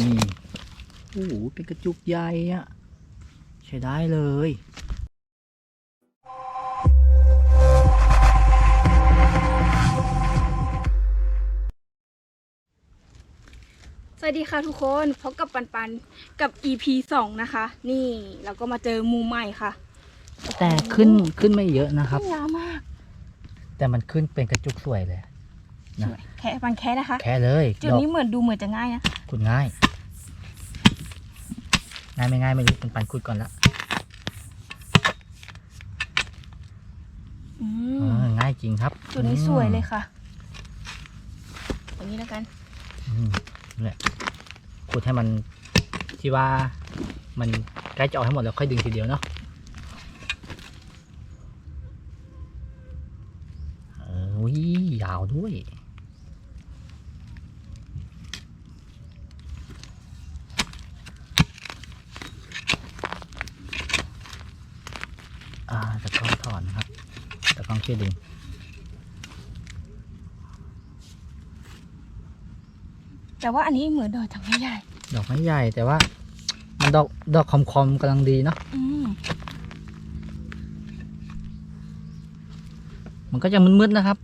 นี่โอ้โหเป็นกระจุกใหญ่อะใช้ได้เลยสวัสดีค่ะทุกคนพบกับปันปันกับ EP 2 นะคะ นี่เราก็มาเจอหมูใหม่ค่ะแต่ขึ้นขึ้นไม่เยอะนะครับ ยาวมาก แต่มันขึ้นเป็นกระจุกสวยเลยนะสวยแค่ปันแค่นะคะ แค่เลยจุดนี้เหมือนดูเหมือนจะง่ายนะขุดง่าย ง่ายไม่ง่ายไม่รู้ปันปันขุดก่อนละอืเอมอง่ายจริงครับจุดนี้สวยเลยค่ะอย่างนี้แล้วกันอืมนี่แหละขุดให้มันที่ว่ามันใกล้จะออกให้หมดแล้วค่อยดึงทีเดียวเนาะเอออุ้ยยาวด้วย อ่าตะกร้องถอนครับตะกร้อง ช่วยดึงแต่ว่าอันนี้เหมือนดอกทางใหญ่ ดอกไม้ใหญ่แต่ว่า มันดอกดอกคอมๆกำลังดีเนาะอืมมันก็จะมืดๆนะครับ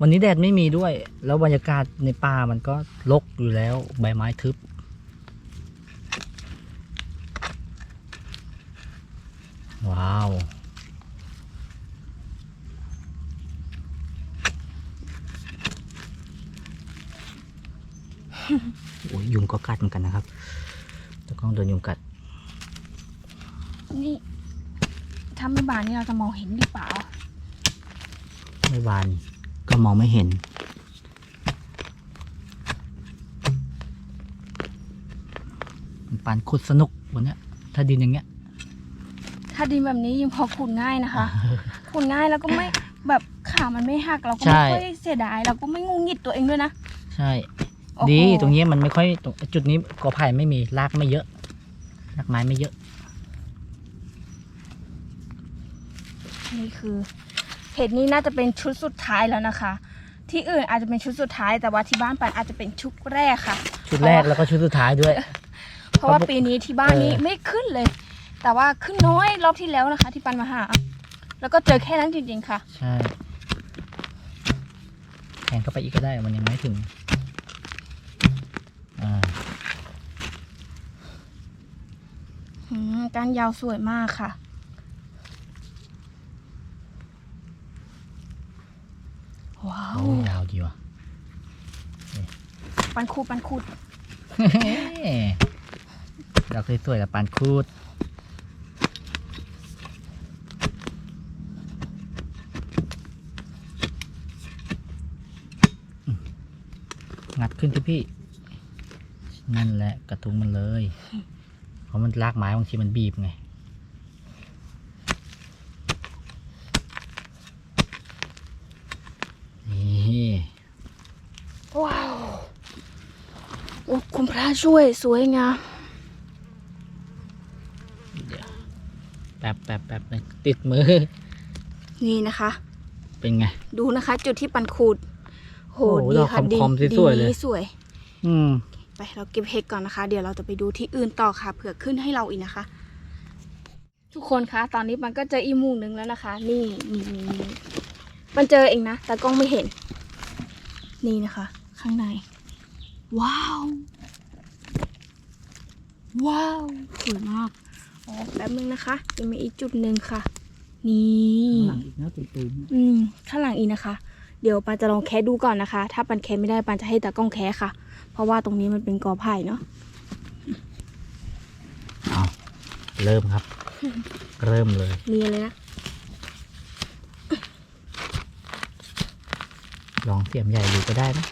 วันนี้แดดไม่มีด้วย แล้วบรรยากาศในป่ามันก็รกอยู่แล้วใบไม้ทึบ ว้าว โอ้ ยุงก็กัดเหมือนกันนะครับตะกล้องโดนยุงกัด นี่ถ้าไม่บานนี่เราจะมองเห็นหรือเปล่า ไม่บานก็มองไม่เห็น มันปานขุดสนุกวันนี้ถ้าดินอย่างเงี้ย ถ้าดินแบบนี้ยังพอขุดง่ายนะคะ ขุดง่ายแล้วก็ไม่แบบขามันไม่หักเราก็ไม่ค่อยเสียดายเราก็ไม่งุนงิดตัวเองด้วยนะ ใช่ ดีตรงนี้มันไม่ค่อยตรงจุดนี้กอไผ่ไม่มีรากไม่เยอะรากไม้ไม่เยอะ นี่คือเห็ดนี้น่าจะเป็นชุดสุดท้ายแล้วนะคะ ที่อื่นอาจจะเป็นชุดสุดท้ายแต่ว่าที่บ้านปันอาจจะเป็นชุดแรกค่ะ ชุดแรกแล้วก็ชุดสุดท้ายด้วย เพราะว่าเพราะปีนี้ที่บ้านนี้เออไม่ขึ้นเลย แต่ว่าขึ้นน้อยรอบที่แล้วนะคะ ที่ปันมาหา แล้วก็เจอแค่นั้นจริงๆค่ะ ใช่แทงเข้าไปอีกก็ได้มันยังไม่ถึงอ่าอืม ก้านยาวสวยมากค่ะ ว้าวโอ้ยาวดีว่ะ ปันคูดปันคูดดอกสวยๆกับปานคูดงัดขึ้นที่พี่ นั่นแหละกระทุ้งมันเลย เพราะมันลากไม้บางทีมันบีบไงนี่ว้าวโอ้คุณพระช่วยสวยงามเดี๋ยวแป๊บแป๊บแป๊บหนึงติดมือ นี่นะคะ เป็นไง ดูนะคะ จุดที่ปันคูด โหโอ้โหดีดอกค่ะดีคอมๆสวยๆเลย ดีสวย อืม ไปเราเก็บเห็ดก่อนนะคะ เดี๋ยวเราจะไปดูที่อื่นต่อค่ะเผื่อขึ้นให้เราอีกนะคะ ทุกคนคะ ตอนนี้มันก็เจออีกหมูหนึ่งแล้วนะคะนี่นี่นี่นี่มันเจอเองนะ แต่กล้องไม่เห็น นี่นะคะ ข้างใน ว้าว ว้าวสวยมากอ๋อแป๊บนึงนะคะยังมีอีกจุดหนึ่งค่ะ นี่หลังอีกนะตุ้มอืมข้างหลังอีกนะคะ เดี๋ยวปานจะลองแคะดูก่อนนะคะ ถ้าปันแคะไม่ได้ปันจะให้ตากล้องแคะค่ะเพ ราะว่าตรงนี้มันเป็นกอไผ่เนาะๆเอาเริ่มครับ เริ่มเลยมีอะไรนะลองเสียมใหญ่ดูก็ได้นะ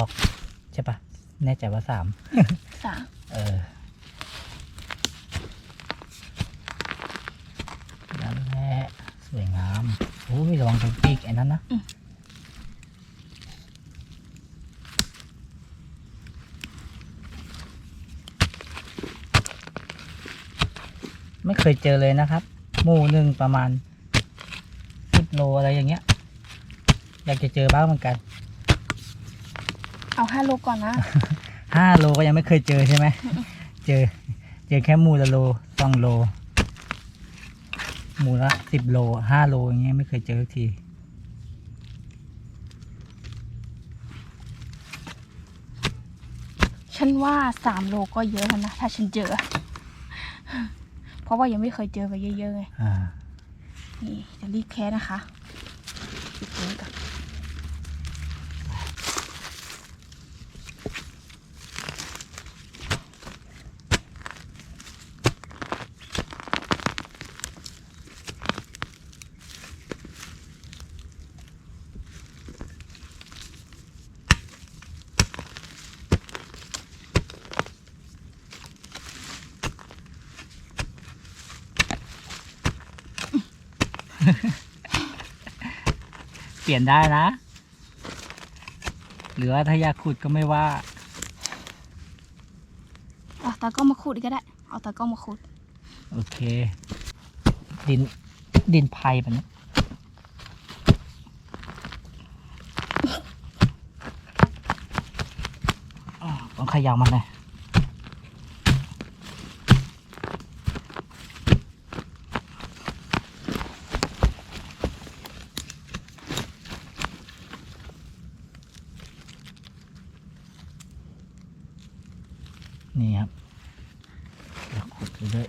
อกใช่ปะแน่ใจว่าสามสามเออนั่นแหลสวยงามโอ้มีระวังตรงปีกไอ้นั้นนะไม่เคยเจอเลยนะครับหมู่หนึ่งประมาณสิบโลอะไรอย่างเงี้ย อยากจะเจอบ้างเหมือนกัน เอาห้าโลก่อนนะห้าโลก็ยังไม่เคยเจอใช่ไหม เจอ เจอแค่หมูละโลสองโลหมูละสิบโลห้าโลอย่างเงี้ยไม่เคยเจอสักทีฉันว่าสามโลก็เยอะแล้วนะถ้าฉันเจอ เพราะว่ายังไม่เคยเจอไปเยอะๆไงอ่า นี่จะรีบแค่นะคะปิดไว้ก่อน ลี่ยนได้นะ หรือว่าถ้าอยากขุดก็ไม่ว่าเอาตากล้องมาขุดก็ได้ เอาตากล้องมาขุด โอเค ดินดินไผ่แบบนี้อ้าวต้องเขย่ามันเลยนี่ครับแล้วขุดไปเรื่อย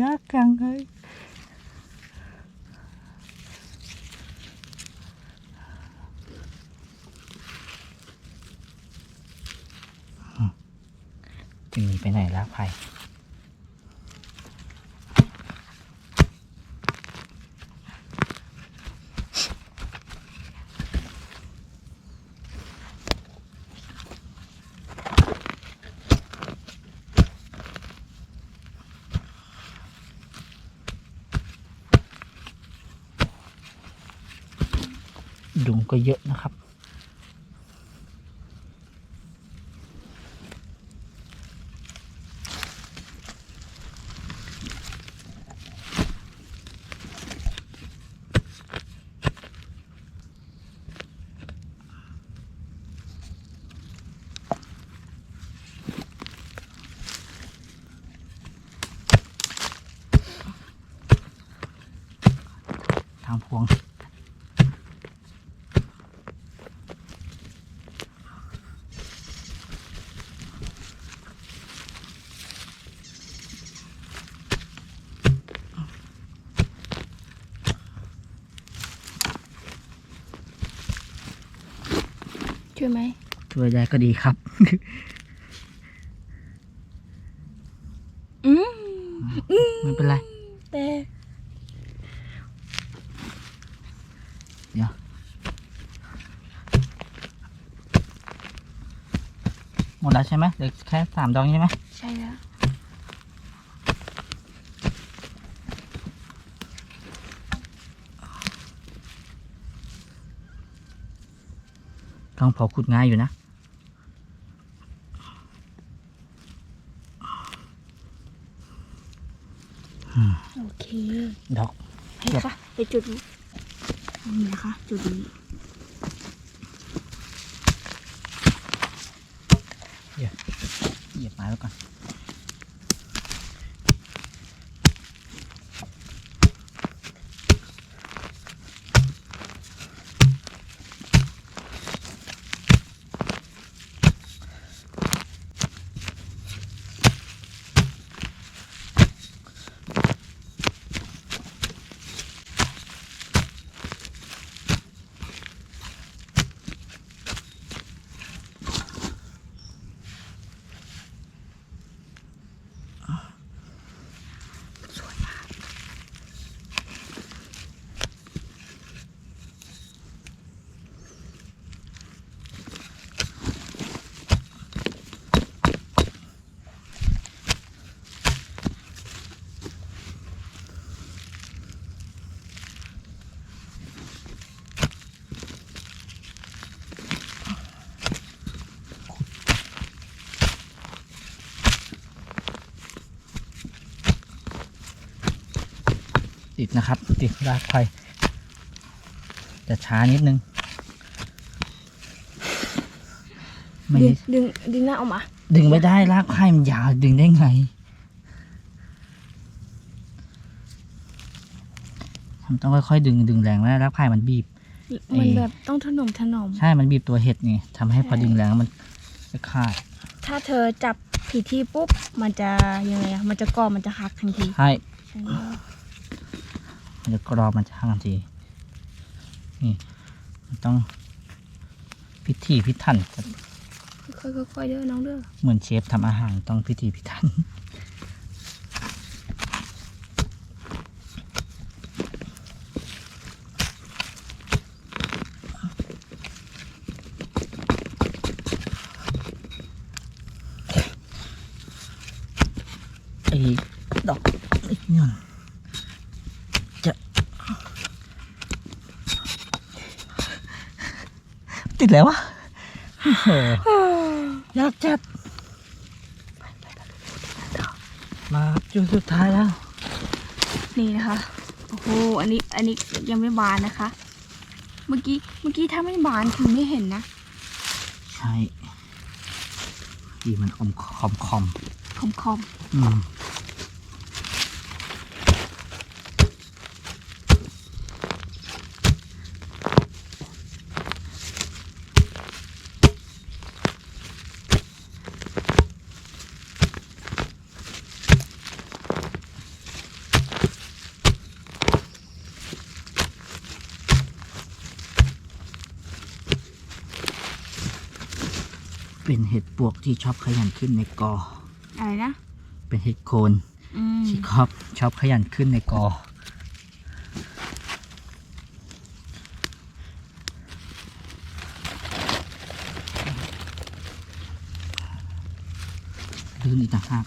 ขุดยากจังเลยจะหนีไปไหนแล้วไผ่ ยุงก็เยอะนะครับ ช่วยไหมช่วยได้ก็ดีครับ อืมไม่เป็นไร แต่เดี๋ยวหมดแล้วใช่ไหมเหลือแค่สามดองใช่ไหม ใช่แล้วต้องพอขุดง่ายอยู่นะโอเค ดอกให้ค่ะไปจุดนี้นี่นะคะจุดนี้เหยียบไม้ไว้ก่อน ดรากไผ่จะช้านิดนึง ไม่ดึงดึงดึงหน้าออกมาดึงไม่ได้รากไผ่มันยาวดึงได้ไงมันต้องค่อยๆดึงดึงแรงแล้วรากไผ่มันบีบ มันเอ่อแบบต้องถนอมถนอม ใช่มันบีบตัวเห็ดไงทำให้พอใช่ดึงแรงแล้วมันจะขาด ถ้าเธอจับผิดที่ปุ๊บ มันจะยังไงอะมันจะกรอบมันจะหักทันที ใช่ ใช่ไหม มันจะกรอบมันจะห่างทีนี่มันต้องพิถีพิถันค่อยๆค่อยๆเด้อน้องเด้อเหมือนเชฟทำอาหารต้องพิถีพิถัน ไอ้ดอกไอ้นี่มันจะ ติด แล้ววะโอ้โหยากจัดมาจุดสุดท้ายแล้ว นี่นะคะ โอ้โห อันนี้ อันนี้ยังไม่บานนะคะ เมื่อกี้ เมื่อกี้ถ้าไม่บานคือไม่เห็นนะ ใช่ ดีมันอมคอมคอมคอมคอม อืม เป็นเห็ดปวกที่ชอบขยันขึ้นในกอ อะไรนะ เป็นเห็ดโคนอืมที่ชอบชอบขยันขึ้นในกอ ลื่นอีกต่างหาก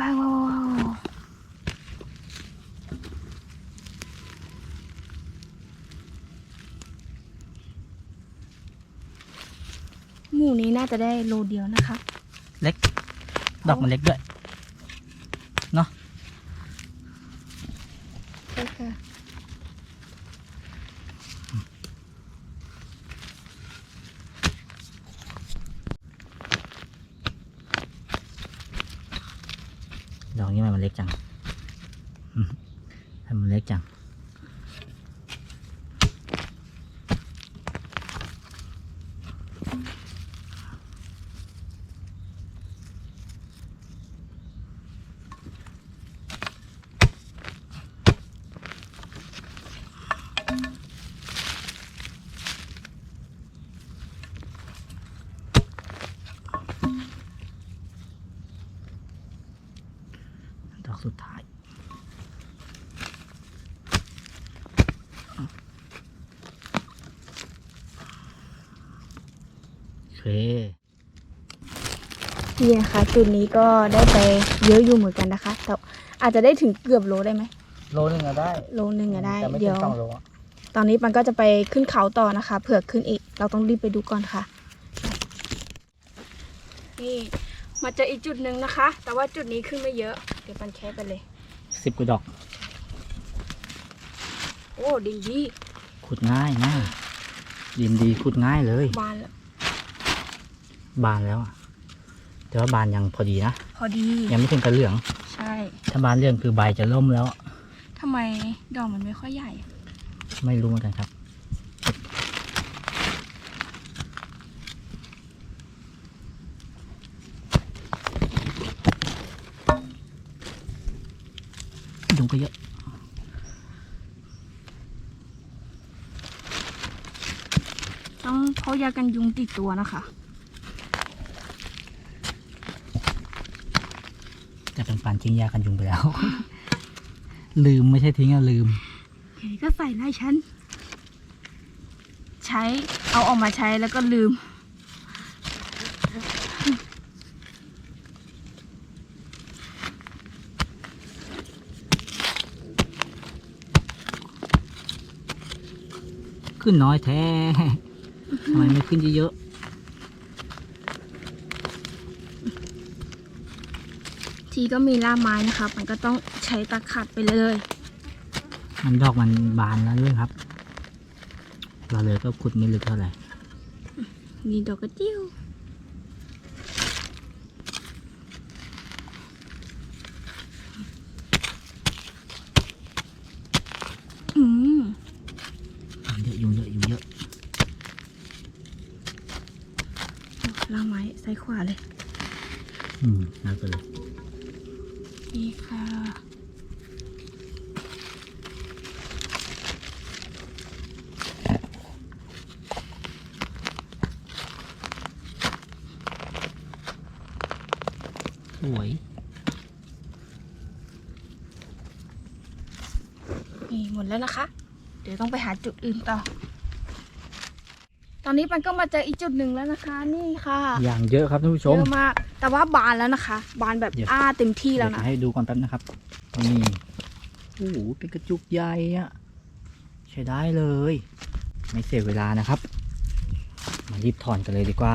ว้าวว้าวว้าวหมู นี้น่าจะได้โลเดียวนะคะ เล็ก ดอกมันเล็กด้วยใช่ค่ะดอกนี้มันเล็กจังอืมทำไมมันเล็กจัง ดอก สุดท้ายโอเคนี่นะคะจุดนี้ก็ได้ไปเยอะอยู่เหมือนกันนะคะ แต่อาจจะได้ถึงเกือบโลได้ไหมโลนึงอะได้โลนึงอะได้แต่ไม่เดี๋ถึยวงสองโลอะตอนนี้มันก็จะไปขึ้นเขาต่อนะคะ เผื่อขึ้นอีก เราต้องรีบไปดูก่อนค่ะ นี่มาเจออีกจุดหนึ่งนะคะ แต่ว่าจุดนี้ขึ้นไม่เยอะเดี๋ยวปันแค่ไปเลยสิบกว่าดอก โอ้ดีดีขุดง่ายนะดินดีขุดง่ายเลย บานแล้วบานแล้วอะแต่ว่าบานยังพอดีนะ พอดียังไม่ถึงกับเหลือง ใช่ถ้าบานเหลืองคือใบจะล่มแล้วทำไมดอกมันไม่ค่อยใหญ่ ไม่รู้เหมือนกันครับ ก็เยอะ ต้องเพราะยากันยุงติดตัวนะคะ แต่เป็นปันทิ้งยากันยุงไปแล้ว ลืมไม่ใช่ทิ้งอะลืมเฮ้ยก็ใส่ไล่ฉัน ใช้เอาออกมาใช้แล้วก็ลืม ขึ้นน้อยแท้ทำไมไม่ขึ้นเยอะทีก็มีล่ามไม้นะคะมันก็ต้องใช้ตะขัดไปเลยๆมันดอกมันบานแล้วด้วยครับเราเลยก็ขุดไม่ลึกเท่าไหร่นี่ดอกกระเจียวอืม เยอะยุงเยอะยุงเยอะล่ามไม้ซ้ายขวาเลย อืมน่าไปเลย นี่ค่ะ สวย นี่หมดแล้วนะคะ เดี๋ ยวต้องไปหาจุดอื่นต่อ ตอนนี้มันก็มาเจออีกจุดหนึ่งแล้วนะคะ นี่ค่ะอย่างเยอะครับท่านผู้ชมเยอะมากแต่ว่าบานแล้วนะคะ บานแบบเดี๋ยวอ้าเต็มที่แล้วเดี๋ยนะจะให้ดูก่อนแป๊บนะครับนี่โอ้โหเป็นกระจุกใหญ่อะใช้ได้เลย ไม่เสียเวลานะครับ มารีบถอนกันเลยดีกว่า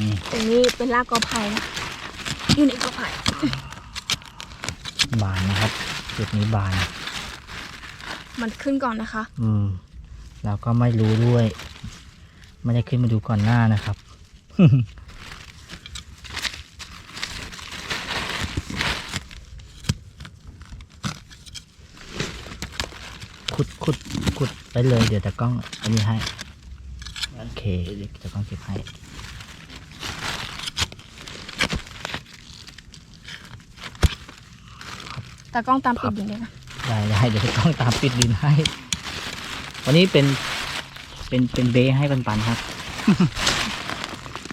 นี่ตรงนี้เป็นรากกอไผ่นะอยู่ในกอไผ่บานนะครับ จุดนี้บาน มันขึ้นก่อนนะคะ อืมเราก็ไม่รู้ด้วย ไม่ได้ขึ้นมาดูก่อนหน้านะครับ ขุดขุดขุดไปเลยเดี๋ยวตะกล้องอันนี้ให้ โอเคเดี๋ยวตะกล้องเก็บให้ แต่กล้องตามปิดอยู่เลยนะได้ได้เดี๋ยวตะกล้องตามปิดดินให้ วันนี้เป็นเป็นเป็นเบให้ปันปันๆครับ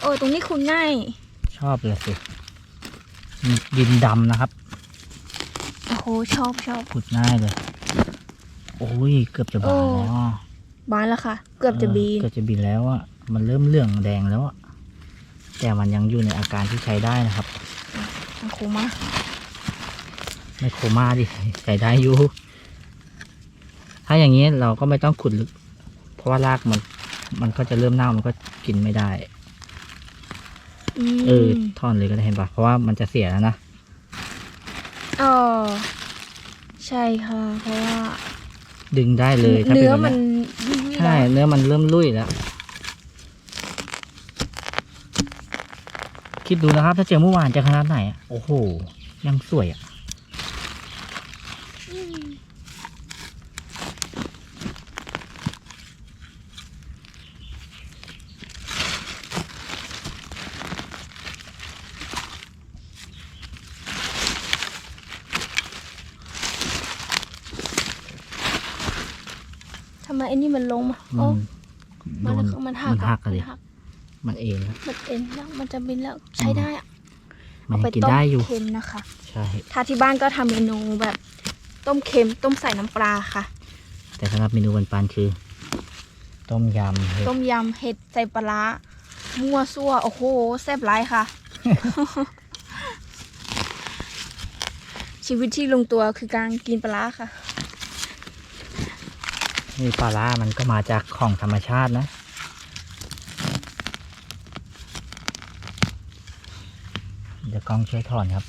เออตรงนี้คุณง่าย ชอบเลยสิมีดินดำนะครับ โอ้โหชอบชอบขุดง่ายเลย โอ้ยเกือบจะบานโอ้แล้วอะบานแล้วค่ะ เกือบจะบีนเกือบจะบินแล้วอะมันเริ่มเหลืองแดงแล้วอะแต่มันยังอยู่ในอาการที่ใช้ได้นะครับโอ้โหมา ไม่โคม่าดิใช้ได้อยู่ถ้าอย่างนี้เราก็ไม่ต้องขุดลึก เพราะว่ารากมัน มันก็จะเริ่มเน่ามันก็กินไม่ได้มเออทอนเลยก็ได้เห็นปะเพราะว่ามันจะเสียแล้วนะอ๋อใช่ค่ะ เพราะว่า ดึงได้เลยถ้าเป็นเนื้อแบบมันเนี้ยยุ่ยๆใช่แล้วเนื้อมันเริ่มลุ่ยแล้วคิดดูนะครับ ถ้าเจอเมื่อวานจะขนาดไหนอะโอ้โห ยังสวยอะ มไอ้นี่มันลงมาโอ้มันมันโดนมันหักมันหักอะอะดิ มันหักมันเองนะ มันเอ็นแล้วมันจะบินแล้วใช้ได้อะมันเอายัไปงกินต้มได้อยู่ เค็มนะคะ ใช่ ถ้าที่บ้านก็ทำเมนูแบบ ต้มเค็มต้มใส่น้ำปลาค่ะ แต่สำหรับเมนูวันปานคือ ต้มยำเห็ดต้มยำเห็ดใส่ปลาร้ามั่วซั่วโอ้โหแซ่บไรค่ะ ชีวิตที่ลงตัวคือการกินปลาร้าค่ะ นี่ปลาล่ามันก็มาจากของธรรมชาตินะ เดี๋ยวกล้องช่วยถอนครับ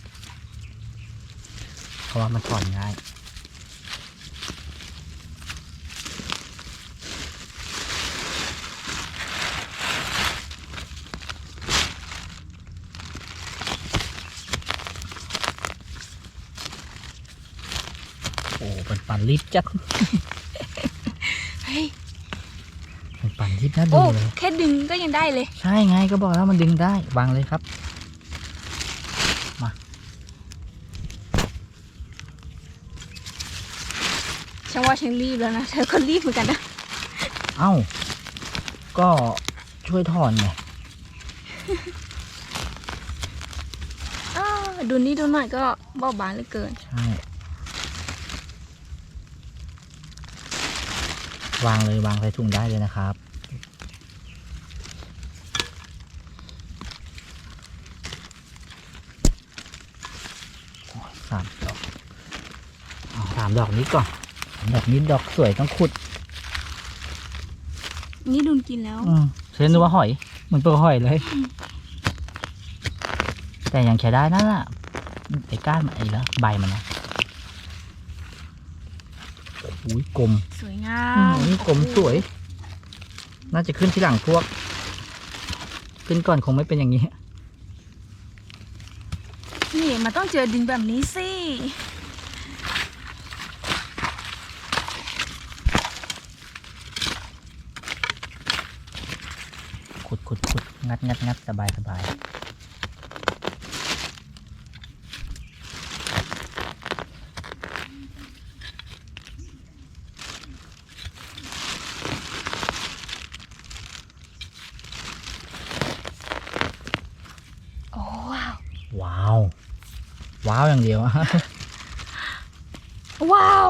เพราะว่ามันถอนง่ายโอ้เปันปันรีบจัด เฮ้ยปันปันรีบน่าดูโอ้เลย แค่ดึงก็ยังได้เลย ใช่ไงก็บอกแล้วมันดึงได้ วางเลยครับ ฉันว่าฉันรีบแล้วนะเธอก็รีบเหมือนกันนะเอ้า ก็ช่วยถอนไงดูนี่ดูหน่อยก็เบาบางเหลือเกิน ใช่ วางเลยวางใส่ถุงได้เลยนะครับโอ้ยสามดอกเอาสามดอกนี้ก่อนสามดอกนี้ดอกสวยต้องขุด นี่ดุนกินแล้วอืมเช่นนึกว่าหอยเหมือนตัวหอยเลย แต่ยังใช้ได้นั่นแหละไอ้ก้านมันไอ้ละใบมันนะอุ้ยกลมสวยงาอืมมนี่กลมสวย น่าจะขึ้นที่หลังพวก ขึ้นก่อนคงไม่เป็นอย่างนี้ นี่มันต้องเจอดินแบบนี้สิ ขุดขุดขุดงัดงัดงัดสบายสบาย โอ้ว้าว ว้าว ว้าว อย่างเดียว ว้าว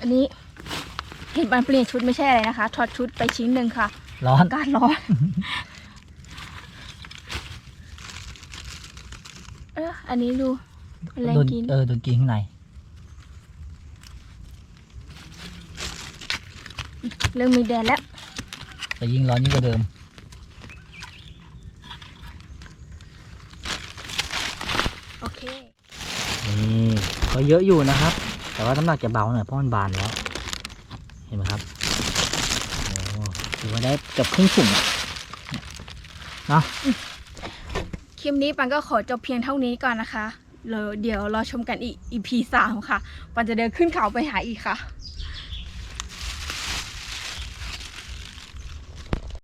อันนี้เห็นมันเปลี่ยนชุดไม่ใช่อะไรนะคะ ถอดชุดไปชิ้นหนึ่งค่ะ ร้อนอากาศร้อนเอออันนี้ดูแรงโดนกิน เออโดนกินข้างใน เริ่มมีแดดแล้วแต่ยิ่งร้อนยิ่งกว่าเดิม โอเค นี่ก็เยอะอยู่นะครับ แต่ว่าน้ำหนักจะเบาหน่อยเพราะมันบานแล้ว เห็นไหมครับโอ้ถือว่าได้เกือบครึ่งถุงอะคลิปนี้ปันก็ขอจบเพียงเท่านี้ก่อนนะคะแล้วเดี๋ยวรอชมกันอีก EP สามค่ะ ปันจะเดินขึ้นเขาไปหาอีกค่ะ